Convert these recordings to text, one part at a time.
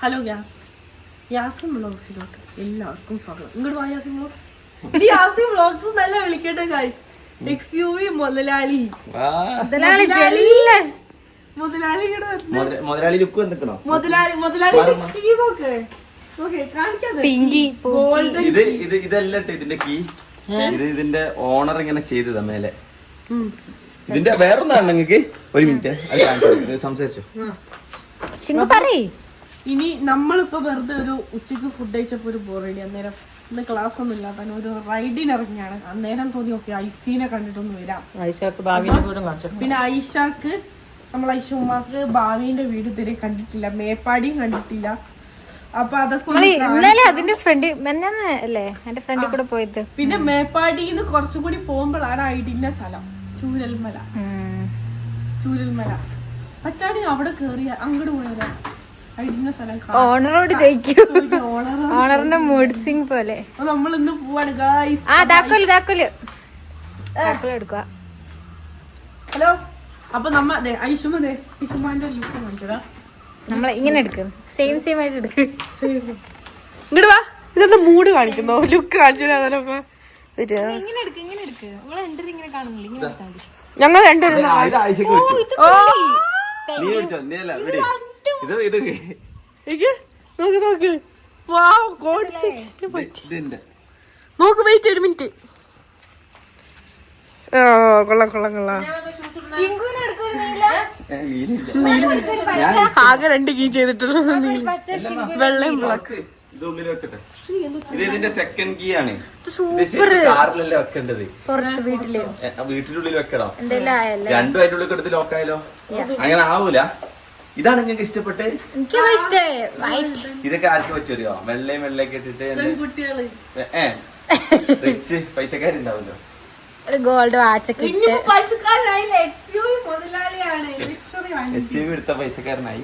Hello gas Yasin വ്ളോഗ്സിലോട്ട് എല്ലാവർക്കും സ്വാഗതം. ഇങ്ങോട്ട് വാ യാസിൻ വ്ളോഗ്സ് ഈ യാസിൻ വ്ളോഗ്സ് നല്ല വിളിക്കട്ടെ ഗൈസ് എക്സ് യു വി. മുതലാളി മുതലാളി മുതലാളി. മുതലാളി ലുക്ക് വന്നിക്കണോ? മുതലാളി മുതലാളി ഈ നോക്ക്. ഓക്കേ കാണിക്കാതെ. പിങ്കി ഗോൾഡൻ ഇത് ഇത് ഇതല്ല ഇതിന്റെ കീ ഇത് ഇതിന്റെ ഓണർ ഇങ്ങനെ ചെയ്തതാ മേലെ. ഇതിന്റെ വേറൊന്നാണ് നിങ്ങൾക്ക്. ഒരു മിനിറ്റ് അത്. സംസാരിച്ചോ. പറയ്. ഇനി നമ്മളിപ്പോൾ വെറുതെ ഒരു ഉച്ചയ്ക്ക് ഫുഡ് കഴിച്ചപ്പോൾ ഒരു ബോറടി അന്നേരം ഇന്ന് ക്ലാസ് ഒന്നും ഇല്ലാത്ത ഒരു റൈഡിന് ഇറങ്ങിയാണ്. അന്നേരം തോന്നി ഓക്കെ ഐസീനെ കണ്ടിട്ടൊന്ന് വരാം. ഐഷാക്ക് ഭാവിന്റെ വീടും കാണിച്ചു പിന്നെ ഐഷാക്ക് നമ്മൾ ഐഷുമാക്ക് ഭാവിന്റെ വീട് ഇതുവരെ കണ്ടിട്ടില്ല. മേപ്പാടിയും കണ്ടിട്ടില്ല. അപ്പൊ അതൊക്കെ ഇന്നലെ അതിന്റെ ഫ്രണ്ട് അല്ലേ? എന്റെ ഫ്രണ്ടിൽ കൂടെ പോയത്. പിന്നെ മേപ്പാടിന്ന് കുറച്ചും കൂടി പോകുമ്പോഴാണ് ഐഡിന്റെ സ്ഥലം? ചൂരൽമല. ചൂരൽമല. പച്ചാടി അവിടെ കേറിയ അങ്ങോട്ട് പോയതാ. ഓണറോട് ജയിക്കൂ. ഓണറിന്റെ മൂഡ് സിംഗ് പോലെ. നമ്മൾ ഇന്ന് പോവാണ് ഗായ്സ് ആ താക്കോൽ താക്കോൽ. താക്കോൽ എടുക്കുക. ഹലോ? അപ്പൊ നമ്മ ദേ ഐഷുമതേ ഐഷുമാന്റെ ലുക്ക് കാണിച്ചടാ ഇങ്ങനെ എടുക്കും. സെയിം സെയിം ആയിട്ട് എടുക്കും. ഇങ്ങോട്ട് വാ. ഇതെന്താ മൂഡ് കാണിക്കുന്നോ? ലുക്ക് കാണിച്ചിടാ ഇങ്ങനെ എടുക്കും ഇങ്ങനെ എടുക്കും. നമ്മളെ രണ്ടുപേരും ഇങ്ങനെ കാണുന്നില്ല? ഇങ്ങനെ ഞങ്ങൾ രണ്ടുപേരും ഇത് ഇത് നോക്ക് നോക്ക്. വാവ് നോക്ക് വെയിറ്റ് ഒരു മിനിറ്റ് ഓ കൊള്ളാം കൊള്ളാം കൊള്ളാം. ആകെ രണ്ട് കീ ചെയ്തിട്ടുണ്ട് വെള്ളയും ബ്ലാക്ക് സൂപ്പർ പുറത്ത് വീട്ടിൽ. വീട്ടിനുള്ളിൽ വെക്കണോ? രണ്ടും അതിന്റെ ഉള്ളിൽ എടുത്ത് ലോക്കായാലോ അങ്ങനെ ആവൂല. ഇതാണ് നിങ്ങൾക്ക് ഇഷ്ടപ്പെട്ട് ഇതൊക്കെ ആർക്ക് പറ്റുമോ മെല്ലെ വെള്ളയൊക്കെ ഇട്ടിട്ട് റിച്ച് പൈസക്കാരുണ്ടാവല്ലോ ഗോൾഡ് വാച്ച് ഇട്ട്. എസ് യു എടുത്ത പൈസക്കാരനായി?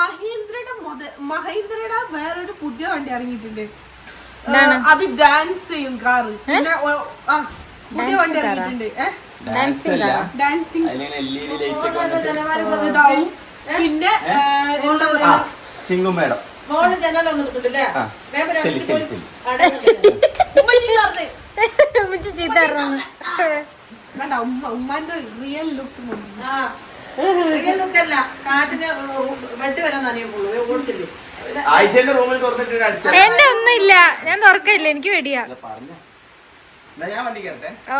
മഹീന്ദ്രയുടെ മഹീന്ദ്രയുടെ വേറൊരു പുതിയ വണ്ടി ഇറങ്ങിയിട്ടുണ്ട്. അത് ഡാൻസ് ചെയ്യും കാറ് പുതിയ വണ്ടി ഇറങ്ങിയിട്ടുണ്ട്. ഏഹ് ഡാൻസിങ് പിന്നെ സിംഗും മേഡം മോൾ ജനലൊന്നും റിയൽ ലുക്ക് കാറ്റിന് വെട്ടി വരാൻ നനയുള്ളൂ ഓടിച്ചില്ലേ. ആയിഷന്റെ റൂമിൽ തുറന്നിട്ട് എന്റെ ഒന്നുമില്ല. ഞാൻ തുറക്കില്ല? എനിക്ക് വെടിയാ ഞാൻ വണ്ടി കയറട്ടെ. ഓ.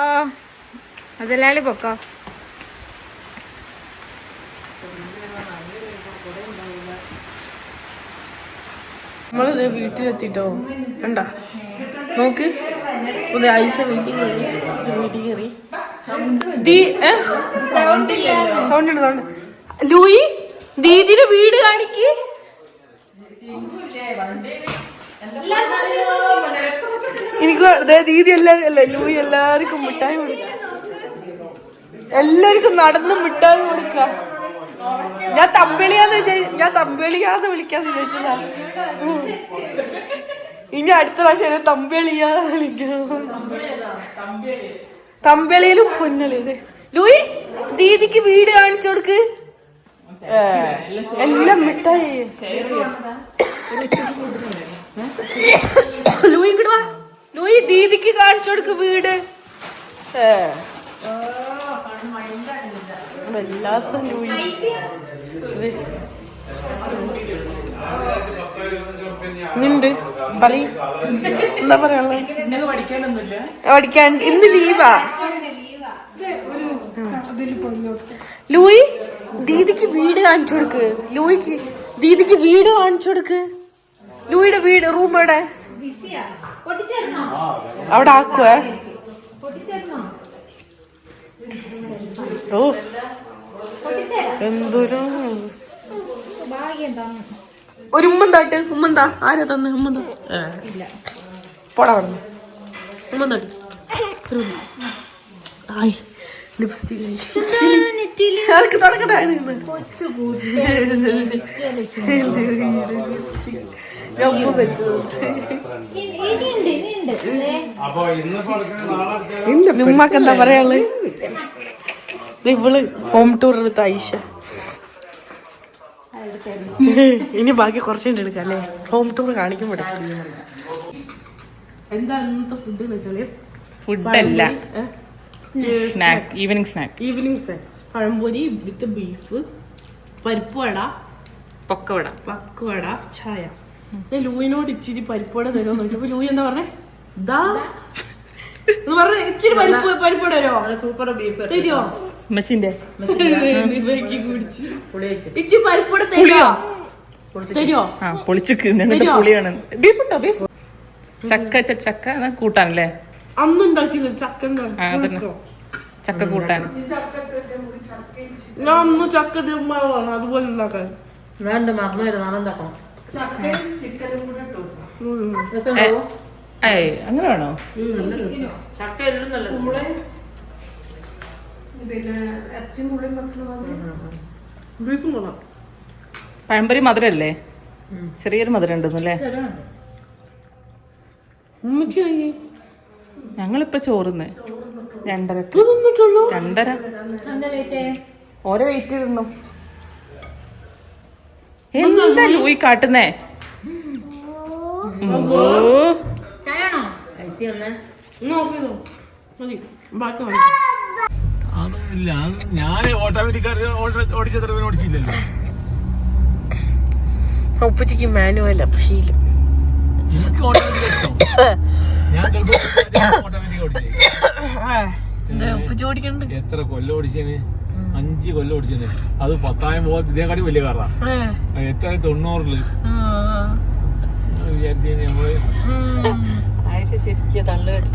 മുതലാളി പൊക്കോ. നമ്മളിത് വീട്ടിലെത്തിട്ടോ. കണ്ട? നോക്ക്. പുതിയ ഐഷ വീട്ടിൽ കയറി വീട്ടിൽ കയറി. Sound sound. ലൂയി ദീദിയുടെ വീട് കാണിക്ക്. എനിക്ക് ദീദി എല്ലാരും അല്ല ലൂയി എല്ലാവർക്കും മിഠായി കൊടുക്ക. എല്ലാവർക്കും നടന്നും വിട്ടാലും കൊടുക്ക ഞാൻ തമ്പിളിയാന്ന് വിചാരിച്ചു ഞാൻ തമ്പിളിയാന്ന് വിളിക്കാന്ന് വിചാരിച്ചതാ. ഇനി അടുത്ത പ്രാവശ്യം തമ്പിളിയാന്ന് വിളിക്കണം തമ്പിളിയിലും പൊന്നളിയത് ലൂയി ദീദിക്ക് വീട് കാണിച്ചു കൊടുക്ക്. എല്ലാം മിഠായി. ലൂയി ഇങ്ങോട്ട് വാ. ലൂയി ദീദിക്ക് കാണിച്ചു കൊടുക്ക് വീട്. ഏ. വല്ലാത്ത ലൂയി പറയ. എന്താ പറയാനുള്ളത് പഠിക്കാൻ. ഇന്ന് ലീവാ. ലൂയി ദീദിക്ക് വീട് കാണിച്ചു കൊടുക്ക്. ലൂയിക്ക് ദീദിക്ക് വീട് കാണിച്ചു കൊടുക്ക്. ലൂയിയുടെ വീട് റൂം എവിടെ? അവിടെ ആക്കുവേ. ഓ എന്തൊരു ഒരു ഉമ്മന്താട്ട് ഉമ്മന്താ? ആരാ തന്നെ? ഉമ്മന്താ? പോടാ പറഞ്ഞു ഉമ്മന്താട്ട്. ആയ് ലിപ്സ്റ്റിക്. വെച്ചത് നിമ്മക്ക് എന്താ പറയാൾ ഇവൾ ഹോം ടൂർ എടുത്ത ഐഷ. ഇനി ബാക്കി കുറച്ചുണ്ട് എടുക്കാം അല്ലേ? ഹോം ടൂർ കാണിക്കുമ്പോഴേ എന്താ ഇന്നത്തെ ഫുഡ് എന്ന് വെച്ചാൽ? ഫുഡല്ല snack evening snack evening snacks pazhampori with beef parippu vada പൊക്കവട. Pakkavada ചായ. ഞാൻ ലൂയിനോട് ഇച്ചിരി പരിപ്പോടെ തരുമെന്ന് ചോദിച്ചപ്പോ ലൂയി എന്താ പറഞ്ഞേ? ദാ. എന്ന് പറഞ്ഞ ഇച്ചിരി പരിപ്പ് പരിപ്പോടെ തരുമോ സൂപ്പർ ബീഫ് തരുമോ മെസ്സിന്റെ. കുടിച്ചു. ഇച്ചിരി പരിപ്പുവട തരുമോ തരുമോ ആ പൊളിച്ചിക്ക് എന്നിട്ട് പുളിയാണ്. ബീഫ് ഉണ്ടോ? ബീഫ് ചക്ക ചക്ക കൂട്ടാനല്ലേ. ചക്ക കൂട്ടാൻ. ഞാൻ അന്ന് ചക്ക അതുപോലെ ഉണ്ടാക്കാൻ. വേണ്ട മറന്നു വരും നാളെ ഉണ്ടാക്കണം ഏയ് അങ്ങനെ വേണോ? ചക്ക എല്ലാം നല്ലത് ബീഫും കൊള്ളാം. പഴംപൊരി മധുരല്ലേ? ചെറിയൊരു മധുരം ഉണ്ടെന്നല്ലേ ഉമ്മച്ചി ഞങ്ങളിപ്പോ ചോറുന്ന്. രണ്ടര. രണ്ടര ഓരോ വെയിറ്റ് ഇരുന്നു എന്താ ലൂയി കാട്ടുന്നേ? ഓ ഐസി വന്നേ. ഇന്ന് ഓഫ് ചെയ്തോ? മതി. ബാക്കി മതി. അതൊന്നുമില്ല. അത് ഞാൻ ഓട്ടോമാറ്റിക് ഓടിച്ചത്ര ഓടിച്ചില്ലല്ലോ. ഉപ്പച്ചിക്ക് മാനുവല്ല ശീലം എനിക്ക് ഓട്ടോമാറ്റിക് ഇഷ്ടം. ഞാൻ ഓട്ടോമാറ്റിക് ഓടിച്ചേ. എത്ര കൊല്ലം ഓടിച്ചേന്? അഞ്ച് കൊല്ലം ഓടിച്ചത് അത് പത്തായം പോകാൻ ഇതിനെക്കാട്ടി വലിയ കാറാ. എത്ര? തൊണ്ണൂറിൽ. വിചാരിച്ചു നമ്മൾ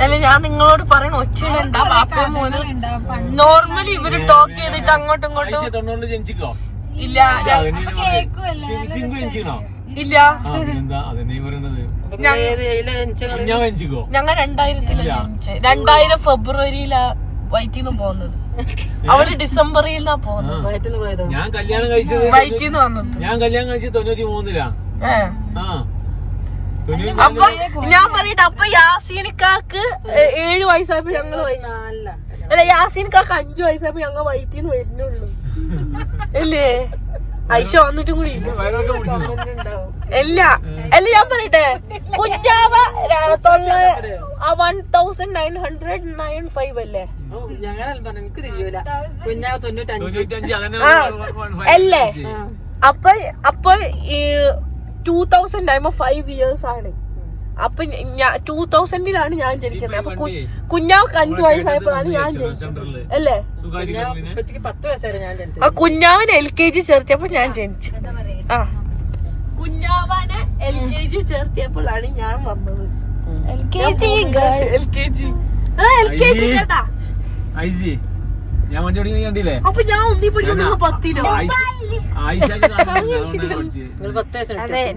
അല്ല ഞാൻ നിങ്ങളോട് പറയണ ഒച്ചയിലുണ്ടാ ബാപ്പ മോന്? നോർമലി ഇവർ ടോക്ക് ചെയ്തിട്ട് അങ്ങോട്ടും ഇങ്ങോട്ടും തൊണ്ണൂറിൽ ജനിച്ചിക്കോ? ഇല്ല. ഇല്ല ഞങ്ങൾ രണ്ടായിരത്തിലാ ജനിച്ചത് രണ്ടായിരം ഫെബ്രുവരിയിലാ വയറ്റിന്ന് പോകുന്നത്. അവൾ ഡിസംബറിൽ ഞാൻ കല്യാണം കഴിച്ചത് വയറ്റിന്ന് വന്നത്. ഞാൻ കല്യാണം കഴിച്ചത് തൊണ്ണൂറ്റി മൂന്നിലാ അപ്പൊ ഞാൻ പറയട്ടെ അപ്പൊ യാസീനിക്കാക്ക് ഏഴു വയസ്സായപ്പോ ഞങ്ങൾ അല്ല അല്ല യാസീനിക്കാക്ക് അഞ്ചു വയസ്സായപ്പോ ഞങ്ങൾ വയറ്റിന്ന് വരുന്നുള്ളൂ. അല്ലേ? ഐഷ വന്നിട്ടും കൂടി ഇല്ല. അല്ല ഞാൻ പറയട്ടെ? കുഞ്ഞാവ one thousand nine hundred nine five അല്ലേ? ആ. അല്ലേ. അപ്പൊ അപ്പൊ ടൂ തൗസൻഡ് ആകുമ്പോ ഫൈവ് ഇയേഴ്സ് ആണ്. അപ്പൊ ഞാൻ ടൂ തൗസൻഡിലാണ് ഞാൻ ജനിക്കുന്നത് അപ്പൊ കു- കുഞ്ഞാവക്ക് അഞ്ചു വയസ്സായപ്പോഴാണ് ഞാൻ ജനിച്ചത്. അല്ലേ? സുഖായിരിക്കുന്നു പിന്നെ? ഉപ്പച്ചിക്ക് പത്ത് വയസ്സായിരുന്നു ഞാൻ ജനിച്ചത്. ആ കുഞ്ഞാവനെ എൽ കെ ജി ചേർത്തിയപ്പോ ഞാൻ ജനിച്ചു. ആ. കുഞ്ഞാവനെ എൽ കെ ജി ചേർത്തിയപ്പോഴാണ് ഞാൻ വന്നത്. L K G L K G. ചേട്ടാ. ഐസി ഞാൻ വണ്ടി ഓടിക്കുന്നത് കണ്ടില്ലേ? അപ്പൊ ഞാൻ ഒന്നി പഠിച്ചു പത്തിനോ പത്തിലോ?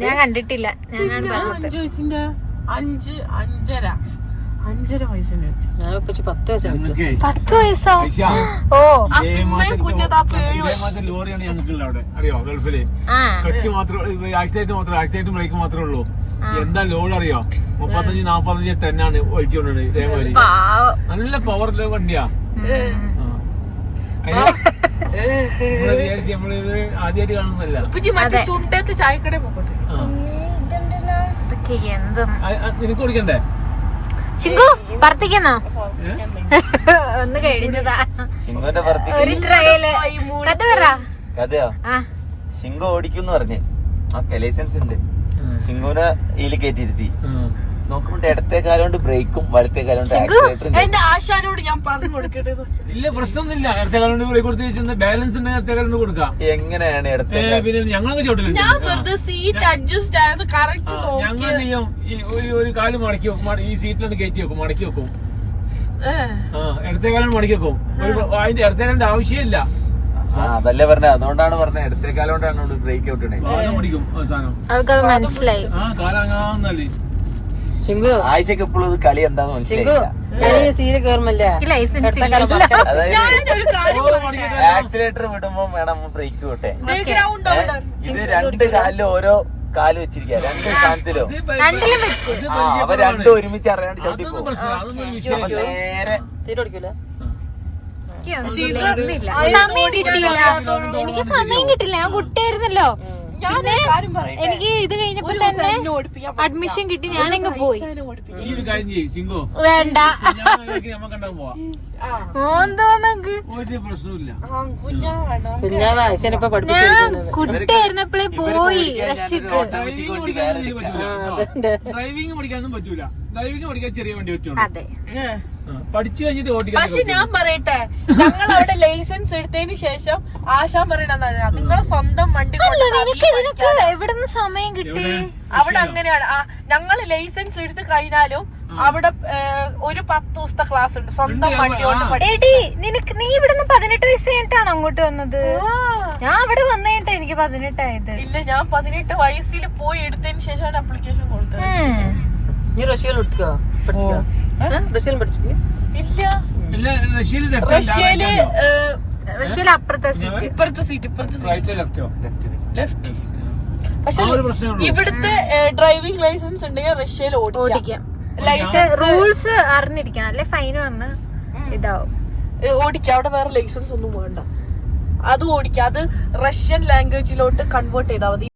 ഞാൻ കണ്ടിട്ടില്ല. ഞാനാണ് ഞാൻ അഞ്ചു അഞ്ചര. അഞ്ചര വയസ്സിന് പത്ത് വയസ്സ് പത്ത് വയസ്സോ? ഓ. ലോറിയാണ് ഞങ്ങൾക്കുള്ള അവിടെ. അറിയോ ഗൾഫിൽ? ആ. കച്ചി മാത്രം ആക്സിഡന്റ് മാത്രം ആക്സിഡന്റ് ബ്രേക്ക് മാത്രമേ ഉള്ളൂ. എന്താ ലോഡ് അറിയോ? മുപ്പത്തഞ്ച് നാപ്പത്തഞ്ച് ടെൻ ആണ് ഇതേമാതിരി. ഇതേപോലെ നല്ല പവറുള്ള വണ്ടിയാ. നമ്മൾ വിചാരിച്ച് നമ്മളിത് ആദ്യമായിട്ട് കാണുന്നല്ല ചുണ്ടത്ത് ചായക്കടയിൽ പോകട്ടെ നിനക്ക് ശിങ്കു ഒന്ന് കഴിഞ്ഞതാ. സിംഗോന്റെ ഒരു ട്രയൽ. കഥ പറ. കഥയോ? ആ. സിംഗോ ഓടിക്കും പറഞ്ഞ്. ആ ലൈസൻസ് ഉണ്ട്. ഇതിൽ കയറ്റിയിരുത്തി. ആ. നോക്കുമ്പോ ഇടത്തെ കാലം കൊണ്ട് ബ്രേക്കും വലത്തെ കാലം കൊണ്ട് ആക്സിലേറ്ററും എന്റെ ആശാനോട് ഞാൻ പറഞ്ഞു കൊടുക്കട്ടെ ഇല്ല പ്രശ്നമൊന്നുമില്ല. ഇടത്തെ കാലുകൊണ്ട് ബ്രേക്ക് കൊടുത്ത് വെച്ചാൽ ബാലൻസ് ഉണ്ടെങ്കിൽ ഇടത്തെ കാലുകൊണ്ട് കൊടുക്കാം. എങ്ങനെയാണ് ഇടത്തെ പിന്നെ ഞങ്ങളൊക്കെ ചോട്ടിലുണ്ട് ഞാൻ വെറുതെ സീറ്റ് അഡ്ജസ്റ്റ് ആയത് കറക്റ്റ് ഞങ്ങൾ ചെയ്യും? ഒരു ഒരു കാൽ മടക്കി വെക്കും. ഈ സീറ്റിലാണ് കയറ്റി വെക്കും. മടക്കി വെക്കും. ആ ഇടത്തെ കാലം മടക്കി വെക്കും. ഒരു അതിന്റെ ഇടത്തെ കാലിന്റെ ആവശ്യമില്ല. അതല്ലേ പറഞ്ഞത്. അതുകൊണ്ടാണ് പറഞ്ഞത്. ഇടത്തെ കാലം കൊണ്ടാണ് ബ്രേക്ക് ഔട്ട് കാലം മടിക്കും. അവസാനം അവൾക്കത് മനസ്സിലായി. ആ കാലം ശിങ്കു ആഴ്ചക്ക് എപ്പോഴും ഇത് കളി എന്താന്ന് മനസ്സിലായില്ല. ആക്സിലേറ്റർ വിടുമ്പോ വേണം ബ്രേക്ക് വിട്ടെ ഇത് രണ്ട് കാലിലും ഓരോ കാൽ വെച്ചിരിക്കുക രണ്ട് സ്ഥാനത്തിലോ രണ്ടിലും വെച്ച്. ആ അവ രണ്ടും ഒരുമിച്ച് അറിയാണ്ട് ചവിട്ടി പോകും അതൊന്നും വിഷയമില്ല നേരെ എനിക്ക് സമയം കിട്ടില്ല. ഞാൻ കുട്ടിയായിരുന്നല്ലോ. പിന്നെ എനിക്ക് ഇത് കഴിഞ്ഞപ്പോ തന്നെ അഡ്മിഷൻ കിട്ടി ഞാനങ്ങ് പോയി. വേണ്ട. ഞാൻ ഞാൻ കുട്ടിയായിരുന്നപ്പോഴേ പോയി റഷ്യക്ക് ഡ്രൈവിംഗ് പഠിക്കാനൊന്നും പറ്റൂല. ഡ്രൈവിംഗ് പഠിക്കാൻ ചെറിയ വണ്ടി പറ്റുള്ളൂ. പഠിച്ചു കഴിഞ്ഞിട്ട് ഓടിക്കാൻ പക്ഷെ ഞാൻ പറയട്ടെ ഞങ്ങൾ അവിടെ ലൈസൻസ് എടുത്തതിന് ശേഷം ആശാൻ പറയണെന്താ നിങ്ങളെ സ്വന്തം വണ്ടി എവിടുന്ന് സമയം കിട്ടി? അവിടെ അങ്ങനെയാണ്. ഞങ്ങൾ ഞങ്ങൾ ലൈസൻസ് എടുത്ത് കഴിഞ്ഞാലും അവിടെ ഒരു പത്ത് ദിവസത്തെ ക്ലാസ് ഉണ്ട്. സ്വന്തം വണ്ടി കൊണ്ട് പഠി- എടി നിനക്ക് നീ ഇവിടുന്ന് പതിനെട്ട് വയസ്സ് കഴിഞ്ഞിട്ടാണ് അങ്ങോട്ട് വന്നത്? ഞാൻ അവിടെ വന്നിട്ട് എനിക്ക് പതിനെട്ടായത്. ഇല്ല ഞാൻ പതിനെട്ട് വയസ്സിൽ പോയി എടുത്തതിന് ശേഷമാണ് അപ്ലിക്കേഷൻ കൊടുത്തത്. നീ റഷ്യയിൽ എടുക്കോ പഠിച്ചിട്ടില്ല? റഷ്യയിൽ ഏ, റഷ്യയിൽ അപ്പുറത്തെ സീറ്റ് ഇപ്പുറത്തെ സീറ്റ് ഇപ്പുറത്തെ സീറ്റ് ലെഫ്റ്റോ ലെഫ്റ്റ് പക്ഷെ. ഇവിടുത്തെ ഡ്രൈവിംഗ് ലൈസൻസ് ഉണ്ടെങ്കിൽ റഷ്യയിൽ ഓടിക്കാം. റൂൾസ് അറിഞ്ഞിരിക്കണം. അല്ലെ ഫൈൻ വന്ന് ഇതാവും. ഓടിക്കാം. അവിടെ വേറെ ലൈസൻസ് ഒന്നും വേണ്ട. അത് ഓടിക്കാം. അത് റഷ്യൻ ലാംഗ്വേജിലോട്ട് കൺവേർട്ട് ചെയ്താൽ മതി.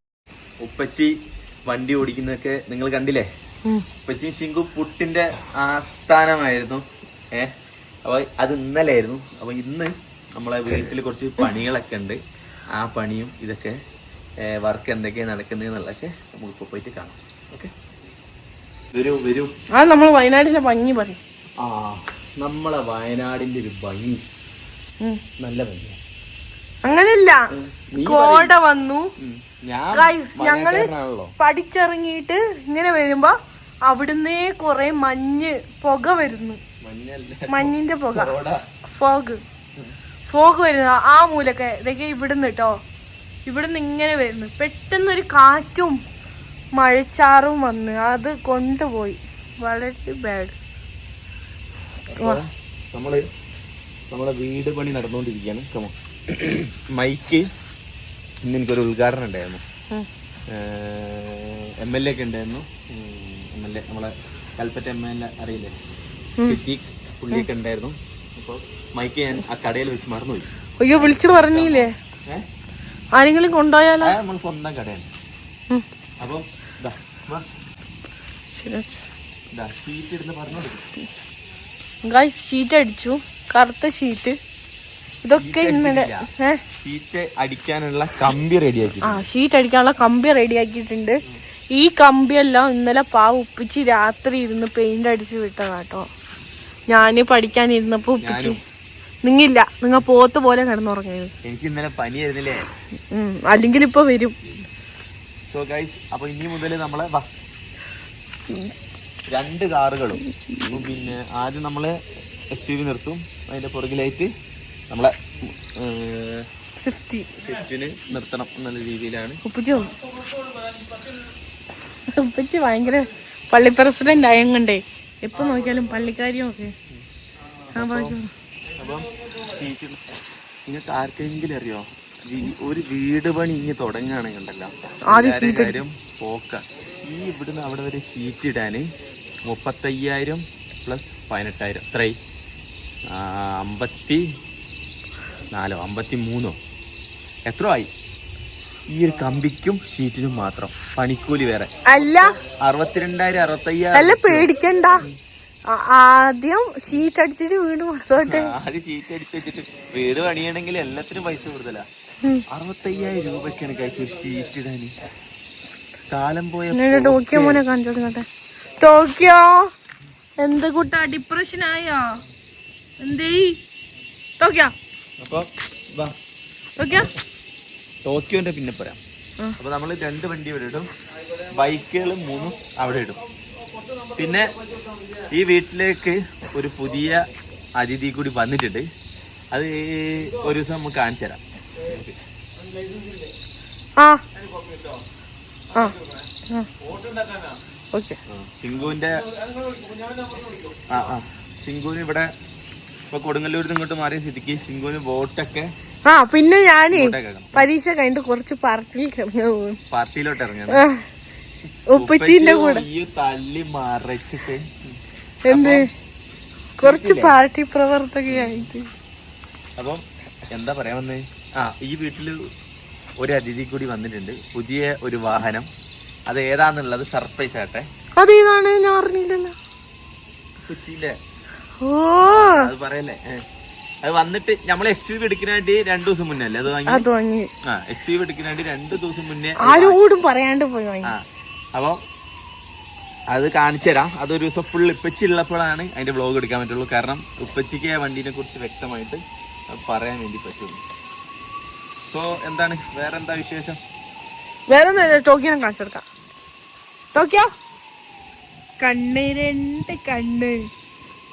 ഉപ്പച്ചി വണ്ടി ഓടിക്കുന്നൊക്കെ നിങ്ങൾ കണ്ടില്ലേ? ഉപ്പച്ചി ശിങ്കു പുട്ടിന്റെ ആസ്ഥാനമായിരുന്നു ഏ? അപ്പൊ അത് ഇന്നലെ ആയിരുന്നു അപ്പൊ ഇന്ന് നമ്മളെ വീട്ടിൽ കുറച്ച് പണികളൊക്കെ ഉണ്ട്. ആ പണിയും ഇതൊക്കെ വർക്ക് എന്തൊക്കെയാണ് നടക്കുന്നത് എന്നുള്ളതൊക്കെ നമുക്ക് ഇപ്പൊ പോയിട്ട് കാണാം. ഓക്കെ? വരൂ വരൂ. ആ നമ്മൾ വയനാടിന്റെ ഭംഗി പറയും. ആ നമ്മളെ വയനാടിന്റെ ഒരു ഭംഗി. നല്ല ഭംഗിയാണ് അങ്ങനെയല്ല കോട വന്നു. ഞങ്ങൾ പഠിച്ചിറങ്ങിയിട്ട് ഇങ്ങനെ വരുമ്പോ അവിടുന്ന് കൊറേ മഞ്ഞ് പുക വരുന്നു. മഞ്ഞിന്റെ പുക. ഫോഗ്. ഫോഗ് വരുന്ന. ആ മൂലൊക്കെ ഇതൊക്കെ ഇവിടുന്ന് കേട്ടോ ഇവിടുന്ന് ഇങ്ങനെ വരുന്നു. പെട്ടെന്ന് ഒരു കാറ്റും മഴച്ചാറും വന്ന് അത് കൊണ്ടുപോയി. വളരെ ബാഡ് നമ്മൾ നമ്മളെ വീട് പണി നടന്നുകൊണ്ടിരിക്കുകയാണ് കമോ മൈക്ക് ഇന്ന് എനിക്കൊരു ഉദ്ഘാടനം ഉണ്ടായിരുന്നു. എം എൽ എ ഒക്കെ ഉണ്ടായിരുന്നു. എം നമ്മളെ കൽപ്പറ്റ എം എൽ അറിയില്ലേ സിദ്ദീഖ് പുള്ളിയൊക്കെ ഉണ്ടായിരുന്നു. അപ്പോൾ മൈക്ക് ഞാൻ ആ കടയിൽ വെച്ച് മറന്നുപോയി. അയ്യോ വിളിച്ചു പറഞ്ഞില്ലേ? ആരെങ്കിലും കൊണ്ടുപോയാലോ? നമ്മൾ സ്വന്തം കടയാണ്. അപ്പൊ അപ്പം. ദാ, ഷീറ്റ് അടിച്ചു. കറുത്ത ഷീറ്റ് ഇതൊക്കെ ഇന്നലെ ഷീറ്റ് അടിക്കാനുള്ള കമ്പി റെഡിയാക്കി ആ ഷീറ്റ് അടിക്കാനുള്ള കമ്പി റെഡിയാക്കിയിട്ടുണ്ട് ഈ കമ്പിയെല്ലാം ഇന്നലെ പാവ ഉപ്പിച്ച് രാത്രി ഇരുന്ന് പെയിന്റ് അടിച്ച് വിട്ടതാട്ടോ ഞാൻ പഠിക്കാനിരുന്നപ്പോ ഉപ്പിച്ച്. നിങ്ങില്ല. നിങ്ങ പോത്ത് പോലെ കിടന്നുറങ്ങിയത്. എനിക്ക് ഇന്നലെ പനിയായിരുന്നില്ലേ? അല്ലെങ്കിൽ ഇപ്പൊ വരും. സോ ഗൈസ് അപ്പൊ ഇനി മുതൽ നമ്മളെ രണ്ട് കാറുകളും. പിന്നെ ആദ്യം നമ്മൾ എസ് യു വി നിർത്തും. അതിന്റെ പുറകിലായിട്ട് നമ്മളെ സ്വിഫ്റ്റി സ്വിഫ്റ്റിന് നിർത്തണം എന്നുള്ള രീതിയിലാണ്. ഉപ്പിച്ച്? ഉപ്പിച്ച് ഭയങ്കര പള്ളി പ്രസിഡന്റ് ആയങ്ങണ്ടേ. എപ്പോ നോക്കിയാലും പള്ളിക്കാരിയും ഒക്കെ ആ ബാക്കി. അപ്പം സീറ്റ് നിങ്ങൾക്ക് ആർക്കെങ്കിലും അറിയോ? ഒരു വീട് പണി ഇനി തുടങ്ങുകയാണെങ്കിൽ ഉണ്ടല്ലോ ആദ്യം പോക്ക. ഈ ഇവിടുന്ന് അവിടെ വരെ ഷീറ്റ് ഇടാന് മുപ്പത്തയ്യായിരം പ്ലസ് പതിനെട്ടായിരം. എത്രയായി? ആ, അമ്പത്തി നാലോ അമ്പത്തി മൂന്നോ എത്ര ആയി ഈ ഒരു കമ്പിക്കും ഷീറ്റിനും മാത്രം. പണിക്കൂലി വേറെ. അല്ല. അറുപത്തിരണ്ടായിരം അറുപത്തയ്യായിരം അല്ല പേടിക്കണ്ട. ആദ്യം ഷീറ്റ് അടിച്ചിട്ട് വീട് മറന്നോട്ടെ. ആദ്യം ഷീറ്റ് അടിച്ച് വെച്ചിട്ട് വീട് പണിയണമെങ്കിൽ എല്ലാത്തിനും പൈസ കൂടുതലാ. അറുപത്തയ്യായിരം രൂപയ്ക്കാണ് കഴിച്ചു ഒരു ഷീറ്റ് ഇടാന്. കാലം പോയ ടോക്കിയോ മോനെ കാണിച്ചു കൊടുക്കട്ടെ. ടോക്കിയോ? എന്ത് കൂട്ടാ ഡിപ്രഷൻ ആയോ? എന്തേ ടോക്കിയോ? അപ്പൊ ടോക്കിയോ? ടോക്കിയോന്റെ പിന്നെ പറയാം അപ്പൊ നമ്മൾ രണ്ട് വണ്ടി ഇവിടെ ഇടും. ബൈക്കുകൾ മൂന്നും അവിടെ ഇടും. പിന്നെ ഈ വീട്ടിലേക്ക് ഒരു പുതിയ അതിഥി കൂടി വന്നിട്ടുണ്ട്. അത് ഒരു ദിവസം നമുക്ക് കാണിച്ചു തരാം. സിംഗുവിന്റെ ആ. ആ. സിംഗുവിന് ഇവിടെ ഇപ്പൊ കൊടുങ്ങല്ലൂരിൽ നിന്ന് ഇങ്ങോട്ട് മാറിയ സ്ഥിതിക്ക് സിംഗുവിന് വോട്ടൊക്കെ ആ പിന്നെ ഞാനേ പരീക്ഷ കഴിഞ്ഞിട്ട് കുറച്ച് പാർട്ടിയിൽ പോകും പാർട്ടിയിലോട്ട് ഇറങ്ങണം. ഉപ്പച്ചിന്റെ കൂടെ. തല്ലി മറച്ചിട്ട്. എന്ത്? കുറച്ച് പാർട്ടി പ്രവർത്തകയായിട്ട് അപ്പം എന്താ പറയാ വന്നേ? ആ ഈ വീട്ടിൽ ഒരു അതിഥി കൂടി വന്നിട്ടുണ്ട്. പുതിയ ഒരു വാഹനം. അത് ഏതാന്നുള്ളത് സർപ്രൈസ് ആട്ടെ അതേതാണ് ഞാൻ അറിഞ്ഞില്ലല്ലോ. കൊച്ചിയിലെ. ഓ. അത് പറയല്ലേ. അത് വന്നിട്ട് നമ്മൾ എക്സ് യു വി എടുക്കാനായിട്ട് രണ്ടു ദിവസം മുന്നേ അല്ലേ? അത് വാങ്ങി? അത് വാങ്ങി. ആ എക്സ് യു വി എടുക്കാനായിട്ട് രണ്ടു ദിവസം മുന്നേ ആരോടും പറയാണ്ട് പോയി വാങ്ങി. ആ അപ്പോൾ അത് കാണിച്ചു തരാം. അതൊരു ദിവസം ഫുൾ ഉപ്പച്ചി ഉള്ളപ്പോഴാണ് അതിന്റെ വ്ലോഗ് എടുക്കാൻ പറ്റുള്ളൂ. കാരണം ഉപ്പച്ചിക്ക് ആ വണ്ടീനെ കുറിച്ച് വ്യക്തമായിട്ട് പറയാൻ വേണ്ടി പറ്റുള്ളൂ. സോ എന്താണ്? വേറെ എന്താ വിശേഷം? വേറെ ഒന്നും ടോക്കിയോ കാണിച്ചു കൊടുക്കാം. ടോക്കിയോ? കണ്ണ് രണ്ട് കണ്ണ്.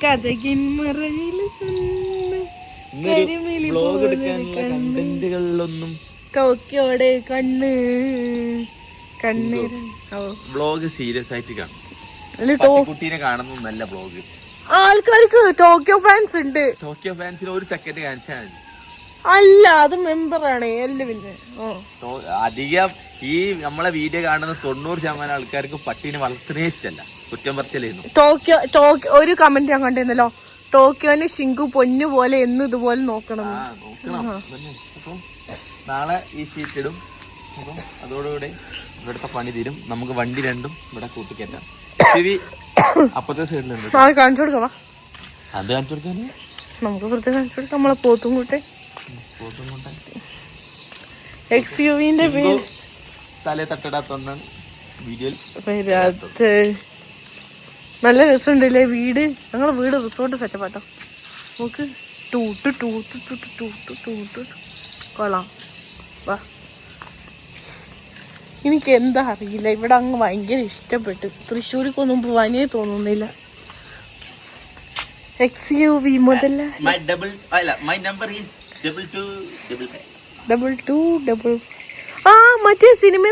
കഥകിൻ മറവിൽ പോലെ എടുക്കാനുള്ള കണ്ടന്റുകളിലൊന്നും ടോക്കിയോടെ കണ്ണ്. കണ്ണ് ബ്ലോഗ് സീരിയസ് ആയിട്ട് കാണും. കുട്ടീനെ കാണുന്നു നല്ല ബ്ലോഗ് ആൾക്കാർക്ക് ടോക്കിയോ ഫാൻസ് ഉണ്ട്. ടോക്കിയോ ഫാൻസിന് ഒരു സെക്കൻഡ് കാണിച്ചാൽ അല്ല അത് മെമ്പറാണ് എല്ലാം പിന്നെ അധികം ഈ നമ്മളെ വീഡിയോ കാണുന്ന തൊണ്ണൂറ് ശതമാനം ആൾക്കാർക്ക് പട്ടീനെ വളർത്തുന്നേ ഇഷ്ടമല്ല. കുറ്റം പറച്ചിലായിരുന്നു. ടോക്കിയോ ടോക്കിയോ ഒരു കമന്റ് ഞാൻ കണ്ടിരുന്നല്ലോ. ടോക്കിയോന് ഷിങ്കു പൊന്നു പോലെ എന്നും ഇതുപോലെ നോക്കണം. നാളെ ഈ ഷീറ്റ് ഇടും. അപ്പം അതോടുകൂടി ഇവിടുത്തെ പണി തീരും. നമുക്ക് വണ്ടി രണ്ടും ഇവിടെ കൂട്ടിക്കേറ്റാം. ചെവി അപ്പുറത്തെ സൈഡിലുണ്ട് അത് കാണിച്ചു കൊടുക്കാം അത് കാണിച്ചു കൊടുക്കാന്? നമുക്ക് പുറത്ത് കാണിച്ചു കൊടുക്കാം. നമ്മളെ പോത്തും കൂട്ടെ എക്സ് പേര്. തലേ തട്ടിടാത്തൊന്ന് വീഡിയോയിൽ നല്ല രസമുണ്ടല്ലേ വീട്? ഞങ്ങളെ വീട് റിസോർട്ട് സെറ്റപ്പ് ആട്ടോ. നമുക്ക് ടൂട്ട് ടൂട്ട് ടൂട്ട് ടൂട്ട് ടൂട്ട്. കൊള്ളാം. വാ. എനിക്ക് എന്താ അറിയില്ല. ഇവിടെ അങ്ങ് ഭയങ്കര ഇഷ്ടപ്പെട്ടു. തൃശ്ശൂരിക്കൊന്നും പോവാനേ തോന്നുന്നില്ല. എക്സ് യു വി മുതൽ മൈ ഡബിൾ അല്ല my number is double two double ആ മറ്റേ സിനിമ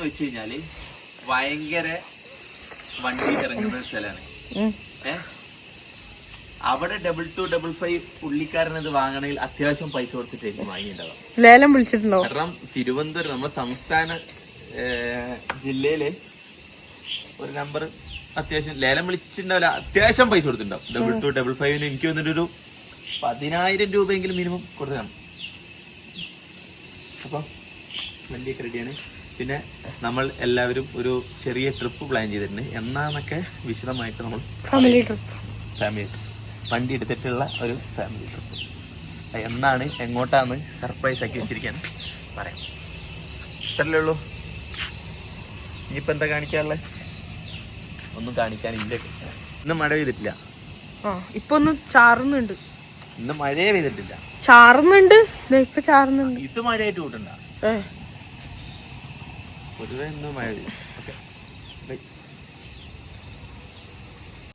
വെച്ച് കഴിഞ്ഞാൽ ഭയങ്കര വണ്ടി ഇറങ്ങുന്ന ഒരു സ്ഥലമാണ് അവിടെ ഡബിൾ ടു ഡബിൾ ഫൈവ് പുള്ളിക്കാരൻ ഇത് വാങ്ങണമെങ്കിൽ അത്യാവശ്യം പൈസ കൊടുത്തിട്ടായിരിക്കും വാങ്ങിയിട്ടുണ്ടാവും ലേലം വിളിച്ചിട്ടുണ്ടോ? കാരണം തിരുവനന്തപുരം നമ്മുടെ സംസ്ഥാന ജില്ലയിലെ ഒരു നമ്പർ അത്യാവശ്യം ലേലം വിളിച്ചിട്ടുണ്ടാവില്ല. അത്യാവശ്യം പൈസ കൊടുത്തിട്ടുണ്ടാവും. ഡബിൾ ടു ഡബിൾ ഫൈവിന് എനിക്ക് വന്നിട്ടൊരു പതിനായിരം രൂപയെങ്കിലും മിനിമം കൊടുക്കണം അപ്പൊ വലിയ റെഡിയാണ് പിന്നെ നമ്മൾ എല്ലാവരും ഒരു ചെറിയ ട്രിപ്പ് പ്ലാൻ ചെയ്തിട്ടുണ്ട്. എന്നാന്നൊക്കെ വിശദമായിട്ട് നമ്മൾ ഫാമിലി ട്രിപ്പ് ഫാമിലി ട്രിപ്പ് വണ്ടി എടുത്തിട്ടുള്ള ഒരു ഫാമിലി ട്രിപ്പ് എന്നാണ് എങ്ങോട്ടാന്ന് സർപ്രൈസ് ആക്കി വെച്ചിരിക്കാൻ പറയാം. ഇത്രല്ലേ ഉള്ളൂ. ഇനിയിപ്പോ എന്താ കാണിക്കാനുള്ളത് ഒന്നും കാണിക്കാനില്ല. ഇന്ന് മഴ പെയ്തിട്ടില്ല. ആ ഇപ്പൊ ഒന്ന് ചാറുന്നുണ്ട്. ഇന്ന് മഴയെ പെയ്തിട്ടില്ല. ചാറുന്നുണ്ട്. ഇപ്പൊ ചാറുന്നുണ്ട്. ഇത് മഴയായിട്ട് കൂട്ടണ്ട. പൊതുവെ ഇന്ന് മഴ പെയ്യും.